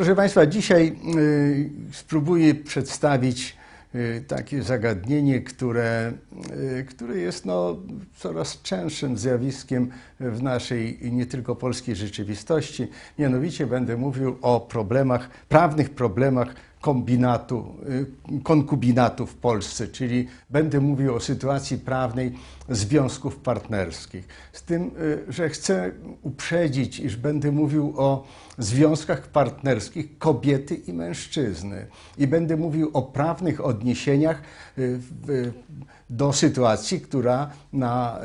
Proszę Państwa, dzisiaj y, spróbuję przedstawić y, takie zagadnienie, które, y, które jest no, coraz częstszym zjawiskiem w naszej nie tylko polskiej rzeczywistości. Mianowicie będę mówił o problemach, prawnych problemach kombinatu, konkubinatu w Polsce, czyli będę mówił o sytuacji prawnej związków partnerskich. Z tym, że chcę uprzedzić, iż będę mówił o związkach partnerskich kobiety i mężczyzny. I będę mówił o prawnych odniesieniach do sytuacji, która na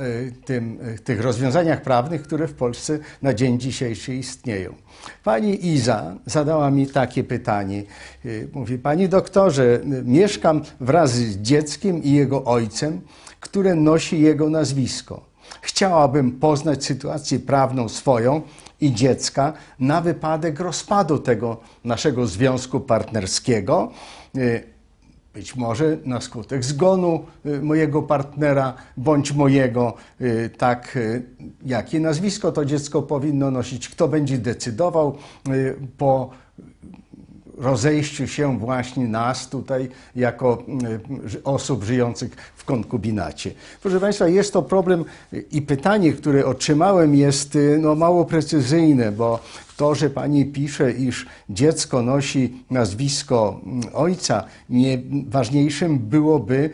tym, tych rozwiązaniach prawnych, które w Polsce na dzień dzisiejszy istnieją. Pani Iza zadała mi takie pytanie. Mówi, Panie doktorze, mieszkam wraz z dzieckiem i jego ojcem, które nosi jego nazwisko. Chciałabym poznać sytuację prawną swoją i dziecka na wypadek rozpadu tego naszego związku partnerskiego. Być może na skutek zgonu mojego partnera bądź mojego, tak jakie nazwisko to dziecko powinno nosić, kto będzie decydował po rozejściu się właśnie nas tutaj jako osób żyjących w konkubinacie. Proszę Państwa, jest to problem i pytanie, które otrzymałem jest no, mało precyzyjne, bo to, że pani pisze, iż dziecko nosi nazwisko ojca, nie, ważniejszym byłoby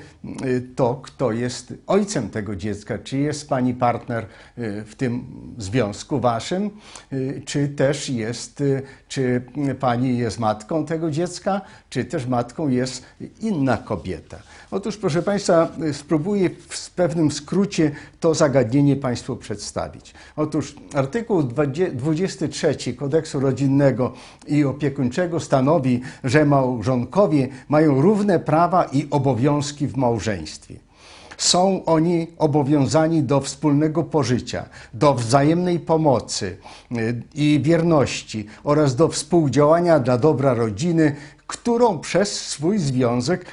to, kto jest ojcem tego dziecka. Czy jest pani partner w tym związku waszym, czy też jest, czy pani jest matką tego dziecka, czy też matką jest inna kobieta. Otóż, proszę Państwa, spróbuję w pewnym skrócie to zagadnienie Państwu przedstawić. Otóż artykuł 23 kodeksu rodzinnego i opiekuńczego stanowi, że małżonkowie mają równe prawa i obowiązki w małżeństwie. Są oni obowiązani do wspólnego pożycia, do wzajemnej pomocy i wierności oraz do współdziałania dla dobra rodziny, którą przez swój związek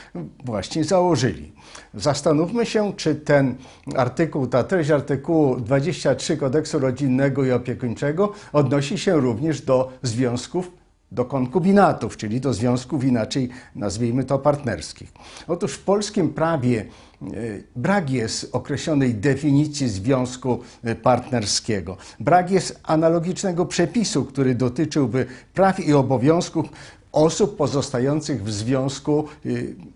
właśnie założyli. Zastanówmy się, czy ten artykuł, ta treść artykułu 23 kodeksu rodzinnego i opiekuńczego odnosi się również do związków do konkubinatów, czyli do związków inaczej nazwijmy to partnerskich. Otóż w polskim prawie brak jest określonej definicji związku partnerskiego. Brak jest analogicznego przepisu, który dotyczyłby praw i obowiązków osób pozostających w związku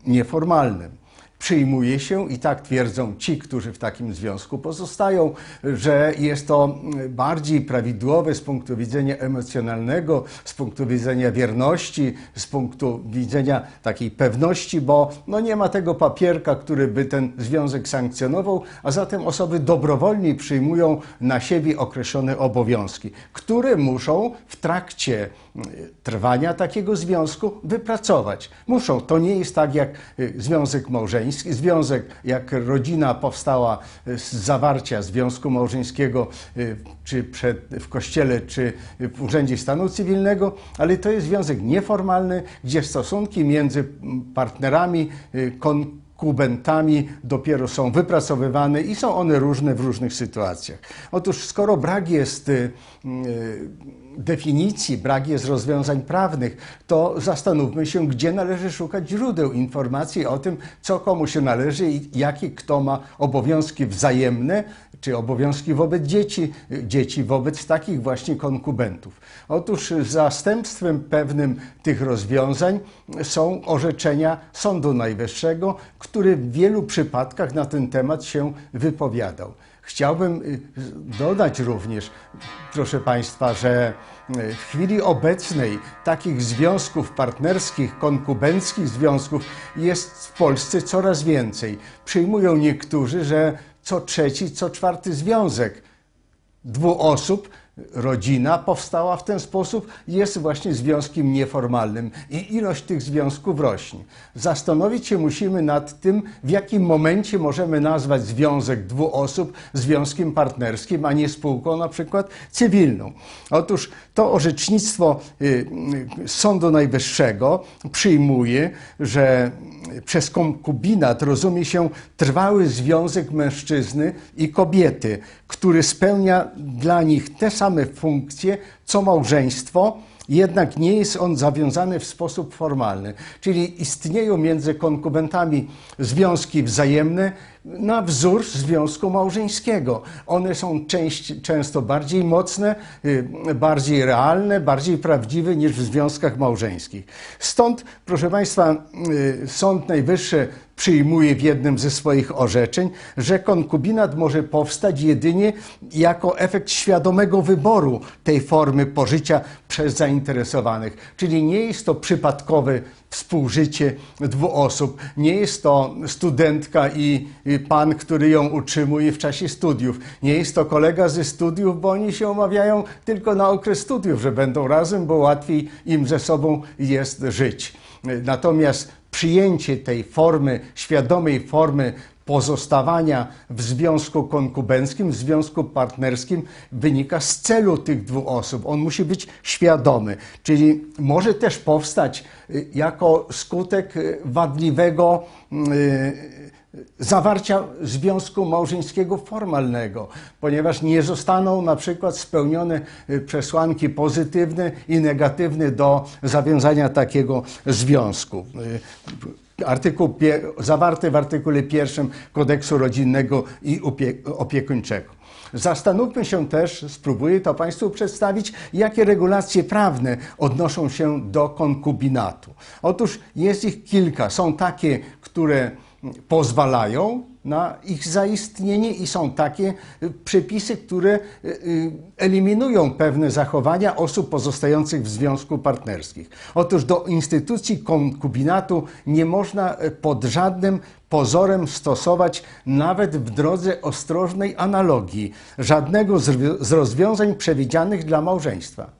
nieformalnym przyjmuje się, i tak twierdzą ci, którzy w takim związku pozostają, że jest to bardziej prawidłowe z punktu widzenia emocjonalnego, z punktu widzenia wierności, z punktu widzenia takiej pewności, bo no nie ma tego papierka, który by ten związek sankcjonował, a zatem osoby dobrowolnie przyjmują na siebie określone obowiązki, które muszą w trakcie trwania takiego związku wypracować. Muszą. To nie jest tak jak związek małżeński, związek, jak rodzina powstała z zawarcia związku małżeńskiego y, czy przed, w kościele, czy w Urzędzie Stanu Cywilnego, ale to jest związek nieformalny, gdzie stosunki między partnerami, y, konkubentami dopiero są wypracowywane i są one różne w różnych sytuacjach. Otóż skoro brak jest y, definicji, brak jest rozwiązań prawnych, to zastanówmy się, gdzie należy szukać źródeł informacji o tym, co komu się należy i jakie kto ma obowiązki wzajemne, czy obowiązki wobec dzieci, dzieci wobec takich właśnie konkubentów. Otóż zastępstwem pewnym tych rozwiązań są orzeczenia Sądu Najwyższego, który w wielu przypadkach na ten temat się wypowiadał. Chciałbym y, dodać również, proszę Państwa, że y, w chwili obecnej takich związków partnerskich, konkubenckich związków jest w Polsce coraz więcej. Przyjmują niektórzy, że co trzeci, co czwarty związek dwóch osób rodzina powstała w ten sposób, jest właśnie związkiem nieformalnym i ilość tych związków rośnie. Zastanowić się musimy nad tym, w jakim momencie możemy nazwać związek dwóch osób związkiem partnerskim, a nie spółką na przykład cywilną. Otóż to orzecznictwo y, y, Sądu Najwyższego przyjmuje, że przez konkubinat rozumie się trwały związek mężczyzny i kobiety, który spełnia dla nich te same funkcje co małżeństwo, jednak nie jest on zawiązany w sposób formalny. Czyli istnieją między konkubentami związki wzajemne na wzór związku małżeńskiego. One są część, często bardziej mocne, y, bardziej realne, bardziej prawdziwe niż w związkach małżeńskich. Stąd, proszę Państwa, y, Sąd Najwyższy przyjmuje w jednym ze swoich orzeczeń, że konkubinat może powstać jedynie jako efekt świadomego wyboru tej formy pożycia przez zainteresowanych. Czyli nie jest to przypadkowe współżycie dwóch osób. Nie jest to studentka i pan, który ją utrzymuje w czasie studiów. Nie jest to kolega ze studiów, bo oni się omawiają tylko na okres studiów, że będą razem, bo łatwiej im ze sobą jest żyć. Natomiast przyjęcie tej formy, świadomej formy pozostawania w związku konkubenckim, w związku partnerskim wynika z celu tych dwóch osób. On musi być świadomy, czyli może też powstać y, jako skutek y, wadliwego y, zawarcia związku małżeńskiego formalnego, ponieważ nie zostaną na przykład spełnione przesłanki pozytywne i negatywne do zawiązania takiego związku artykuł zawarty w artykule pierwszym kodeksu rodzinnego i opiekuńczego. Zastanówmy się też, spróbuję to Państwu przedstawić, jakie regulacje prawne odnoszą się do konkubinatu. Otóż jest ich kilka. Są takie, które pozwalają na ich zaistnienie i są takie y, przepisy, które y, y, eliminują pewne zachowania osób pozostających w związku partnerskich. Otóż do instytucji konkubinatu nie można pod żadnym pozorem stosować nawet w drodze ostrożnej analogii żadnego z rozwiązań przewidzianych dla małżeństwa.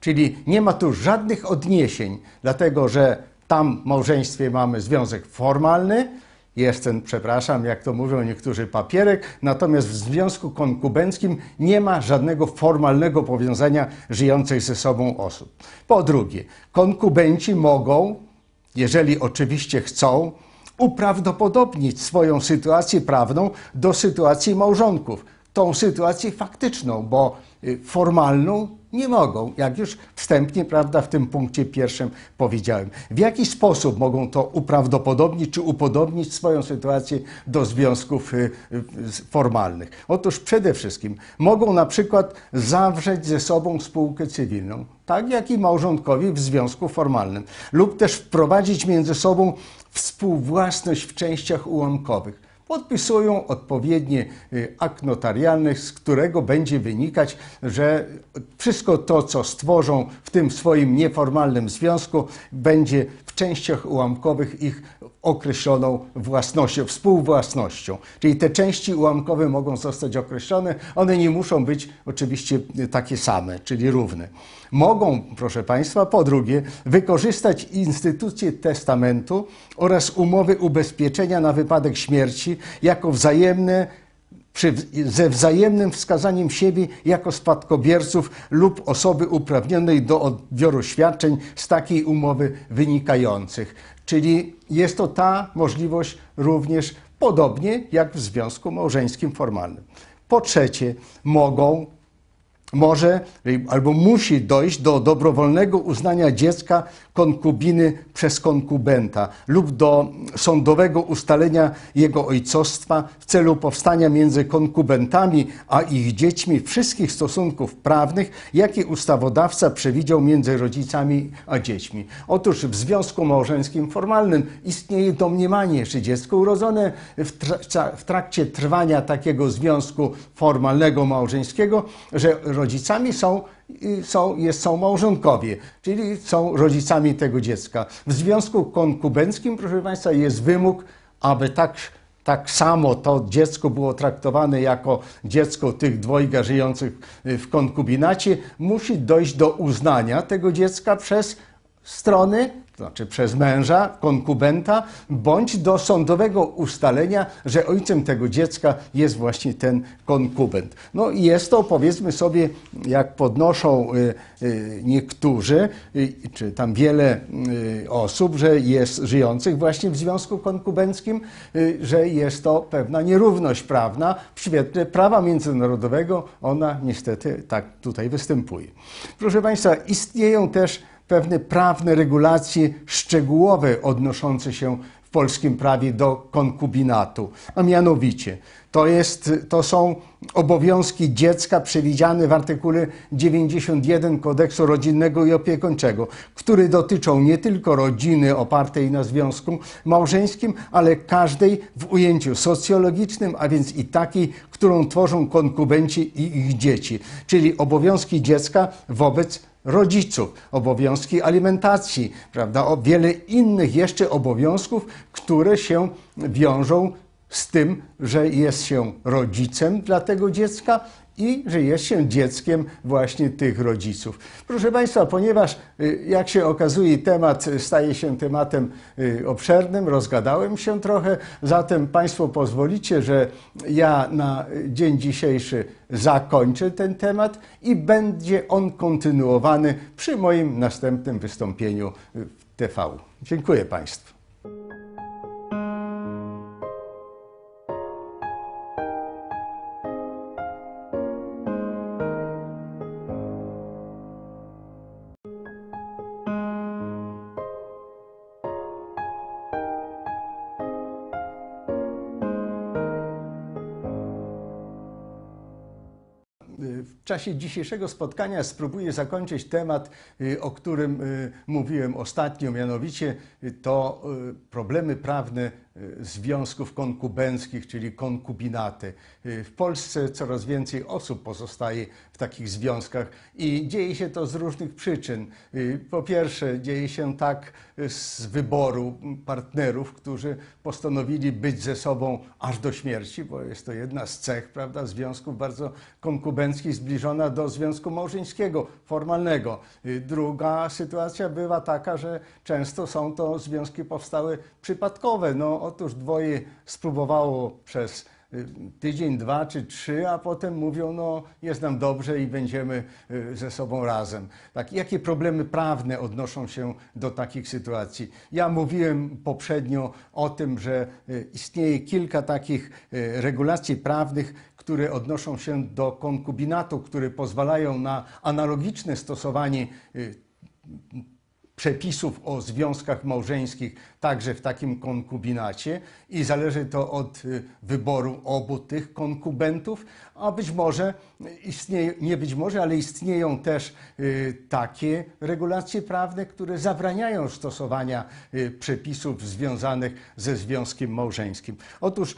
Czyli nie ma tu żadnych odniesień, dlatego że tam w małżeństwie mamy związek formalny, jest ten, przepraszam, jak to mówią niektórzy, papierek, natomiast w związku konkubenckim nie ma żadnego formalnego powiązania żyjących ze sobą osób. Po drugie, konkubenci mogą, jeżeli oczywiście chcą, uprawdopodobnić swoją sytuację prawną do sytuacji małżonków. Tą sytuację faktyczną, bo y, formalną nie mogą, jak już wstępnie, prawda, w tym punkcie pierwszym powiedziałem. W jaki sposób mogą to uprawdopodobnić czy upodobnić swoją sytuację do związków y, y, formalnych? Otóż przede wszystkim mogą na przykład zawrzeć ze sobą spółkę cywilną, tak jak i małżonkowi w związku formalnym, lub też wprowadzić między sobą współwłasność w częściach ułamkowych podpisują odpowiednie y, akt notarialny, z którego będzie wynikać, że wszystko to, co stworzą w tym swoim nieformalnym związku, będzie w częściach ułamkowych ich określoną własnością, współwłasnością. Czyli te części ułamkowe mogą zostać określone, one nie muszą być oczywiście takie same, czyli równe. Mogą, proszę Państwa, po drugie, wykorzystać instytucję testamentu oraz umowy ubezpieczenia na wypadek śmierci jako wzajemne przy, ze wzajemnym wskazaniem siebie jako spadkobierców lub osoby uprawnionej do odbioru świadczeń z takiej umowy wynikających. Czyli jest to ta możliwość również podobnie jak w związku małżeńskim formalnym. Po trzecie, mogą może albo musi dojść do dobrowolnego uznania dziecka konkubiny przez konkubenta lub do sądowego ustalenia jego ojcostwa w celu powstania między konkubentami a ich dziećmi wszystkich stosunków prawnych, jakie ustawodawca przewidział między rodzicami a dziećmi. Otóż w związku małżeńskim formalnym istnieje domniemanie, że dziecko urodzone w, tra w trakcie trwania takiego związku formalnego małżeńskiego, że rodzicami są są, jest, są małżonkowie, czyli są rodzicami tego dziecka. W związku konkubenckim, proszę Państwa, jest wymóg, aby tak, tak samo to dziecko było traktowane jako dziecko tych dwojga żyjących w konkubinacie. Musi dojść do uznania tego dziecka przez strony znaczy przez męża, konkubenta, bądź do sądowego ustalenia, że ojcem tego dziecka jest właśnie ten konkubent. No i jest to, powiedzmy sobie, jak podnoszą y, y, niektórzy, y, czy tam wiele osób, że jest żyjących właśnie w związku konkubenckim, że jest to pewna nierówność prawna. W świetle prawa międzynarodowego ona niestety tak tutaj występuje. Proszę Państwa, istnieją też pewne prawne regulacje szczegółowe odnoszące się w polskim prawie do konkubinatu, a mianowicie to, jest, to są obowiązki dziecka przewidziane w artykule 91 Kodeksu Rodzinnego i Opiekuńczego, które dotyczą nie tylko rodziny opartej na związku małżeńskim, ale każdej w ujęciu socjologicznym, a więc i takiej, którą tworzą konkubenci i ich dzieci, czyli obowiązki dziecka wobec rodziców, obowiązki alimentacji, prawda, o wiele innych jeszcze obowiązków, które się wiążą z tym, że jest się rodzicem dla tego dziecka i że jest się dzieckiem właśnie tych rodziców. Proszę Państwa, ponieważ y, jak się okazuje temat staje się tematem y, obszernym, rozgadałem się trochę, zatem Państwo pozwolicie, że ja na dzień dzisiejszy zakończę ten temat i będzie on kontynuowany przy moim następnym wystąpieniu w TV. Dziękuję Państwu. Czasie dzisiejszego spotkania spróbuję zakończyć temat, y, o którym y, mówiłem ostatnio, mianowicie y, to problemy prawne związków konkubenckich, czyli konkubinaty. W Polsce coraz więcej osób pozostaje w takich związkach i dzieje się to z różnych przyczyn. Po pierwsze, dzieje się tak z wyboru partnerów, którzy postanowili być ze sobą aż do śmierci, bo jest to jedna z cech prawda, związków bardzo konkubenckich, zbliżona do związku małżeńskiego, formalnego. Druga sytuacja bywa taka, że często są to związki powstałe przypadkowe. No, otóż dwoje spróbowało przez y, tydzień, dwa czy trzy, a potem mówią, no jest nam dobrze i będziemy y, ze sobą razem. Tak, jakie problemy prawne odnoszą się do takich sytuacji? Ja mówiłem poprzednio o tym, że y, istnieje kilka takich regulacji prawnych, które odnoszą się do konkubinatu, które pozwalają na analogiczne stosowanie przepisów o związkach małżeńskich także w takim konkubinacie i zależy to od y, wyboru obu tych konkubentów, a być może istnieje, nie być może, ale istnieją też y, takie regulacje prawne, które zabraniają stosowania y, przepisów związanych ze związkiem małżeńskim. Otóż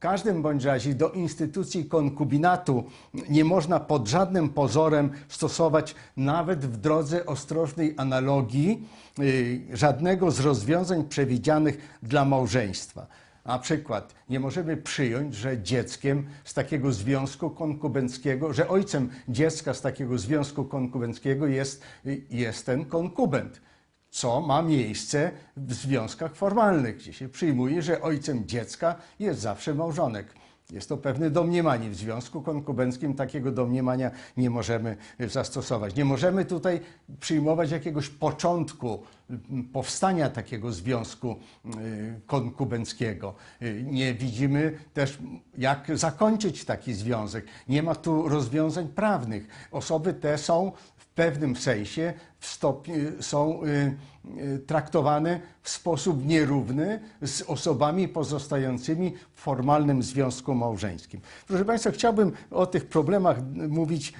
każdym bądź razie do instytucji konkubinatu nie można pod żadnym pozorem stosować nawet w drodze ostrożnej analogii y, żadnego z rozwiązań przewidzianych dla małżeństwa. Na przykład nie możemy przyjąć, że dzieckiem z takiego związku konkubenckiego, że ojcem dziecka z takiego związku konkubenckiego jest, y, jest ten konkubent co ma miejsce w związkach formalnych, gdzie się przyjmuje, że ojcem dziecka jest zawsze małżonek. Jest to pewne domniemanie. W związku konkubenckim takiego domniemania nie możemy zastosować. Nie możemy tutaj przyjmować jakiegoś początku powstania takiego związku y, konkubenckiego. Y, nie widzimy też, jak zakończyć taki związek. Nie ma tu rozwiązań prawnych. Osoby te są pewnym sensie w są y, traktowane w sposób nierówny z osobami pozostającymi w formalnym związku małżeńskim. Proszę Państwa, chciałbym o tych problemach mówić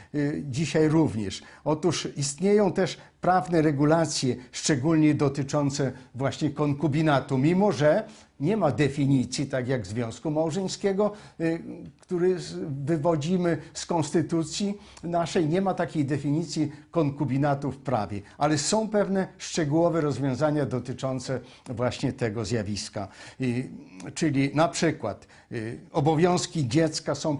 dzisiaj również. Otóż istnieją też prawne regulacje, szczególnie dotyczące właśnie konkubinatu, mimo że nie ma definicji, tak jak związku małżeńskiego, y, który wywodzimy z konstytucji naszej. Nie ma takiej definicji konkubinatu w prawie, ale są pewne szczegółowe rozwiązania dotyczące właśnie tego zjawiska. Czyli na przykład y, obowiązki dziecka są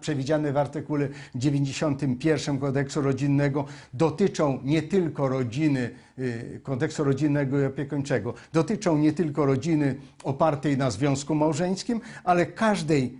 przewidziane, w artykule 91 kodeksu rodzinnego, dotyczą nie tylko rodziny, y, kodeksu rodzinnego i opiekuńczego, dotyczą nie tylko rodziny opartej na związku małżeńskim, ale każdej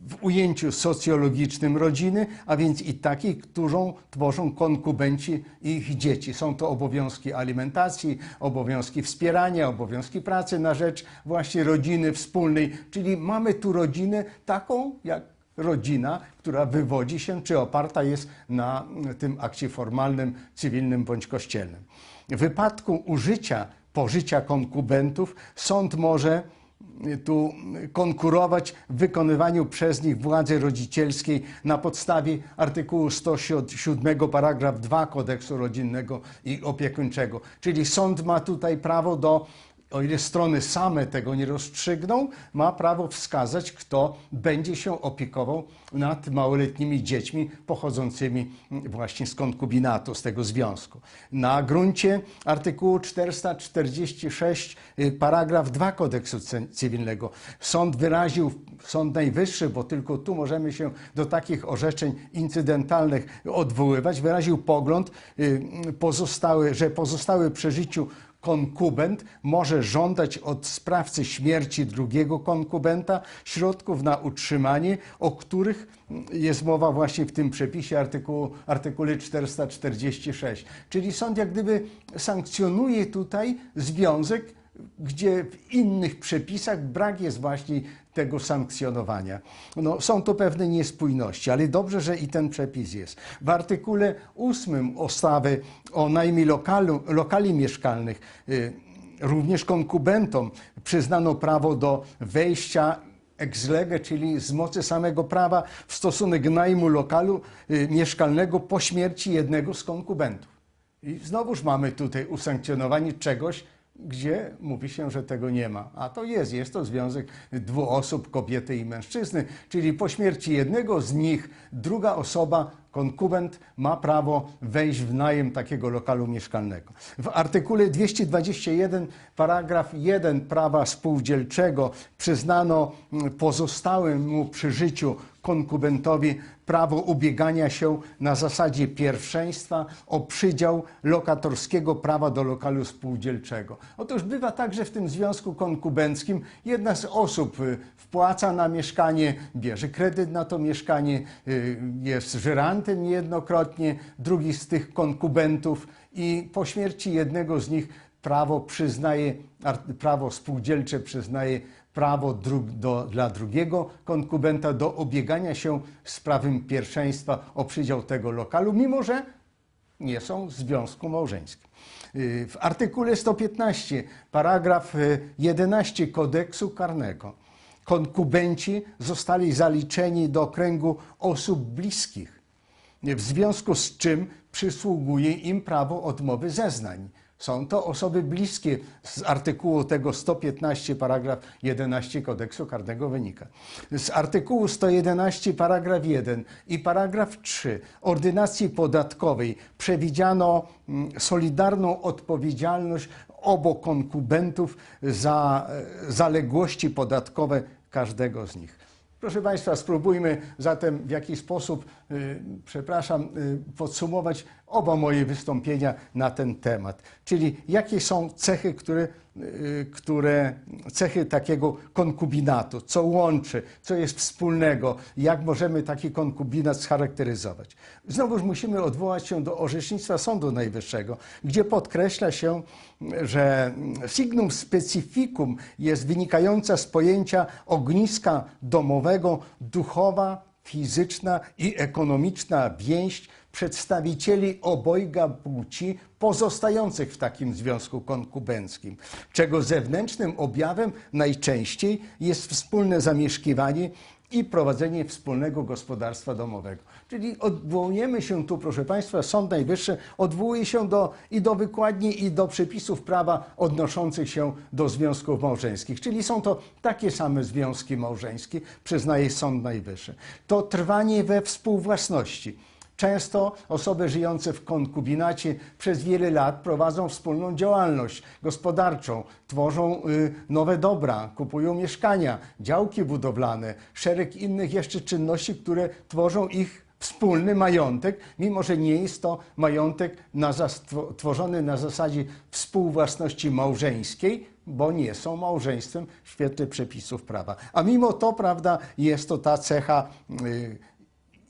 w ujęciu socjologicznym rodziny, a więc i takiej, którą tworzą konkubenci ich dzieci. Są to obowiązki alimentacji, obowiązki wspierania, obowiązki pracy na rzecz właśnie rodziny wspólnej, czyli mamy tu rodzinę taką, jak rodzina, która wywodzi się, czy oparta jest na tym akcie formalnym, cywilnym bądź kościelnym. W wypadku użycia pożycia konkubentów sąd może tu konkurować w wykonywaniu przez nich władzy rodzicielskiej na podstawie artykułu 107 paragraf 2 kodeksu rodzinnego i opiekuńczego. Czyli sąd ma tutaj prawo do o ile strony same tego nie rozstrzygną, ma prawo wskazać, kto będzie się opiekował nad małoletnimi dziećmi pochodzącymi właśnie z konkubinatu, z tego związku. Na gruncie artykułu 446, y, paragraf 2 kodeksu cywilnego, sąd wyraził, Sąd Najwyższy, bo tylko tu możemy się do takich orzeczeń incydentalnych odwoływać, wyraził pogląd, y, pozostały, że pozostały przy życiu konkubent może żądać od sprawcy śmierci drugiego konkubenta środków na utrzymanie, o których jest mowa właśnie w tym przepisie artykułu, artykule 446. Czyli sąd jak gdyby sankcjonuje tutaj związek, gdzie w innych przepisach brak jest właśnie tego sankcjonowania. No, są to pewne niespójności, ale dobrze, że i ten przepis jest. W artykule 8 ustawy o najmie lokalu, lokali mieszkalnych y, również konkubentom przyznano prawo do wejścia ex lege, czyli z mocy samego prawa w stosunek najmu lokalu y, mieszkalnego po śmierci jednego z konkubentów. I znowuż mamy tutaj usankcjonowanie czegoś, gdzie mówi się, że tego nie ma. A to jest, jest to związek dwóch osób, kobiety i mężczyzny, czyli po śmierci jednego z nich druga osoba, konkubent, ma prawo wejść w najem takiego lokalu mieszkalnego. W artykule 221, paragraf 1 prawa spółdzielczego przyznano pozostałemu przy życiu konkubentowi prawo ubiegania się na zasadzie pierwszeństwa o przydział lokatorskiego prawa do lokalu spółdzielczego. Otóż bywa tak, że w tym związku konkubenckim jedna z osób y, wpłaca na mieszkanie, bierze kredyt na to mieszkanie, y, jest żerantem niejednokrotnie, drugi z tych konkubentów i po śmierci jednego z nich prawo przyznaje, prawo spółdzielcze przyznaje prawo dru do, dla drugiego konkubenta do obiegania się z prawem pierwszeństwa o przydział tego lokalu, mimo że nie są w związku małżeńskim. Y, w artykule 115, paragraf 11 y, kodeksu karnego, konkubenci zostali zaliczeni do kręgu osób bliskich, w związku z czym przysługuje im prawo odmowy zeznań. Są to osoby bliskie z artykułu tego 115 paragraf 11 kodeksu karnego wynika. Z artykułu 111 paragraf 1 i paragraf 3 ordynacji podatkowej przewidziano mm, solidarną odpowiedzialność obu konkubentów za e, zaległości podatkowe każdego z nich. Proszę Państwa, spróbujmy zatem w jakiś sposób, y, przepraszam, y, podsumować oba moje wystąpienia na ten temat. Czyli jakie są cechy, które, y, które, cechy takiego konkubinatu, co łączy, co jest wspólnego, jak możemy taki konkubinat scharakteryzować. Znowuż musimy odwołać się do orzecznictwa Sądu Najwyższego, gdzie podkreśla się, że signum specificum jest wynikająca z pojęcia ogniska domowego, duchowa, fizyczna i ekonomiczna więź przedstawicieli obojga płci pozostających w takim związku konkubenckim, czego zewnętrznym objawem najczęściej jest wspólne zamieszkiwanie i prowadzenie wspólnego gospodarstwa domowego. Czyli odwołujemy się tu, proszę Państwa, Sąd Najwyższy odwołuje się do, i do wykładni, i do przepisów prawa odnoszących się do związków małżeńskich. Czyli są to takie same związki małżeńskie, przyznaje Sąd Najwyższy. To trwanie we współwłasności Często osoby żyjące w konkubinacie przez wiele lat prowadzą wspólną działalność gospodarczą, tworzą y, nowe dobra, kupują mieszkania, działki budowlane, szereg innych jeszcze czynności, które tworzą ich wspólny majątek, mimo że nie jest to majątek na tworzony na zasadzie współwłasności małżeńskiej, bo nie są małżeństwem w świetle przepisów prawa. A mimo to, prawda, jest to ta cecha y,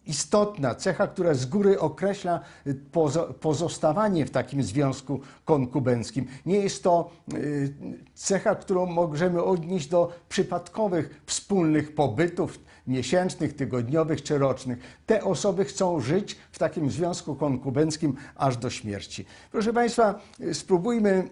istotna, cecha, która z góry określa y, pozo- pozostawanie w takim związku konkubenckim. Nie jest to y, cecha, którą możemy odnieść do przypadkowych wspólnych pobytów miesięcznych, tygodniowych czy rocznych. Te osoby chcą żyć w takim związku konkubenckim aż do śmierci. Proszę Państwa, y, spróbujmy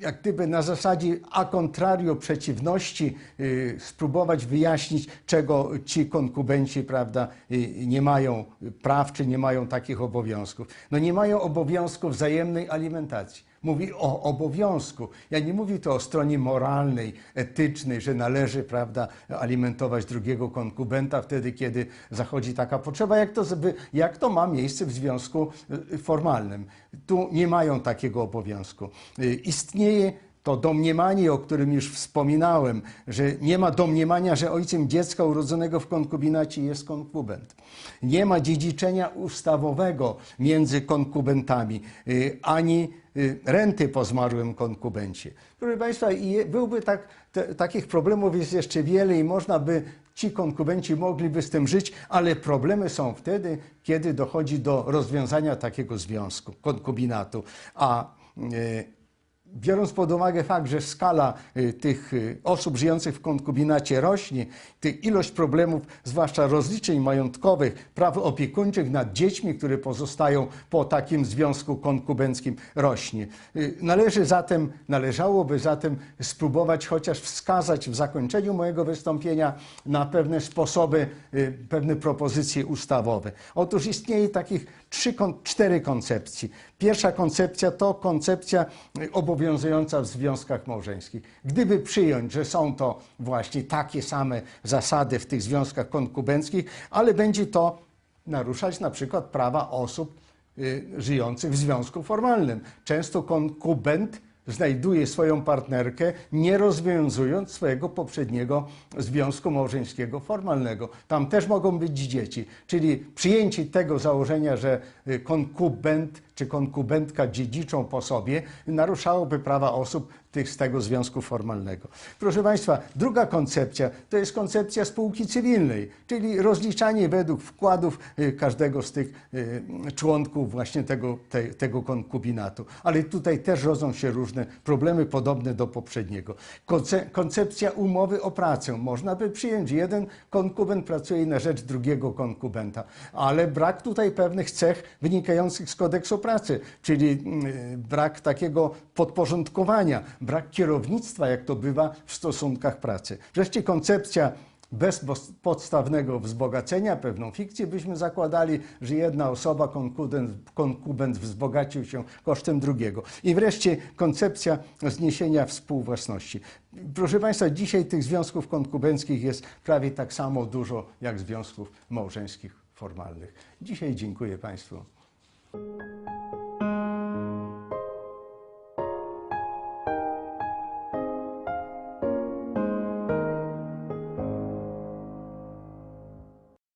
jak gdyby na zasadzie a contrario przeciwności y, spróbować wyjaśnić, czego ci konkubenci prawda, y, nie mają praw, czy nie mają takich obowiązków. No nie mają obowiązku wzajemnej alimentacji. Mówi o obowiązku. Ja nie mówię to o stronie moralnej, etycznej, że należy prawda, alimentować drugiego konkubenta wtedy, kiedy zachodzi taka potrzeba, jak to, jak to ma miejsce w związku y, formalnym. Tu nie mają takiego obowiązku. Y, Istnieje to domniemanie, o którym już wspominałem, że nie ma domniemania, że ojcem dziecka urodzonego w konkubinacie jest konkubent. Nie ma dziedziczenia ustawowego między konkubentami, y, ani renty po zmarłym konkubencie. Proszę Państwa, i byłby tak, te, takich problemów jest jeszcze wiele i można by ci konkubenci mogliby z tym żyć, ale problemy są wtedy, kiedy dochodzi do rozwiązania takiego związku, konkubinatu. A y, Biorąc pod uwagę fakt, że skala y, tych y, osób żyjących w konkubinacie rośnie, ilość problemów, zwłaszcza rozliczeń majątkowych, praw opiekuńczych nad dziećmi, które pozostają po takim związku konkubenckim rośnie. Y, Należy zatem, należałoby zatem spróbować chociaż wskazać w zakończeniu mojego wystąpienia na pewne sposoby, pewne propozycje ustawowe. Otóż istnieje takich trzy, cztery koncepcje. Pierwsza koncepcja to koncepcja y, obowiązująca w związkach małżeńskich. Gdyby przyjąć, że są to właśnie takie same zasady w tych związkach konkubenckich, ale będzie to naruszać na przykład prawa osób y, żyjących w związku formalnym. Często konkubent znajduje swoją partnerkę, nie rozwiązując swojego poprzedniego związku małżeńskiego formalnego. Tam też mogą być dzieci. Czyli przyjęcie tego założenia, że y, konkubent czy konkubentka dziedziczą po sobie, naruszałoby prawa osób tych z tego związku formalnego. Proszę Państwa, druga koncepcja to jest koncepcja spółki cywilnej, czyli rozliczanie według wkładów y, każdego z tych y, członków właśnie tego, te, tego konkubinatu. Ale tutaj też rodzą się różne problemy podobne do poprzedniego. Konce, koncepcja umowy o pracę. Można by przyjąć, jeden konkubent pracuje na rzecz drugiego konkubenta, ale brak tutaj pewnych cech wynikających z kodeksu pracy, czyli mm, brak takiego podporządkowania, brak kierownictwa, jak to bywa w stosunkach pracy. Wreszcie koncepcja bezpodstawnego wzbogacenia, pewną fikcję byśmy zakładali, że jedna osoba, konkubent, konkubent wzbogacił się kosztem drugiego. I wreszcie koncepcja zniesienia współwłasności. Proszę Państwa, dzisiaj tych związków konkubenckich jest prawie tak samo dużo jak związków małżeńskich formalnych. Dzisiaj dziękuję Państwu. うん。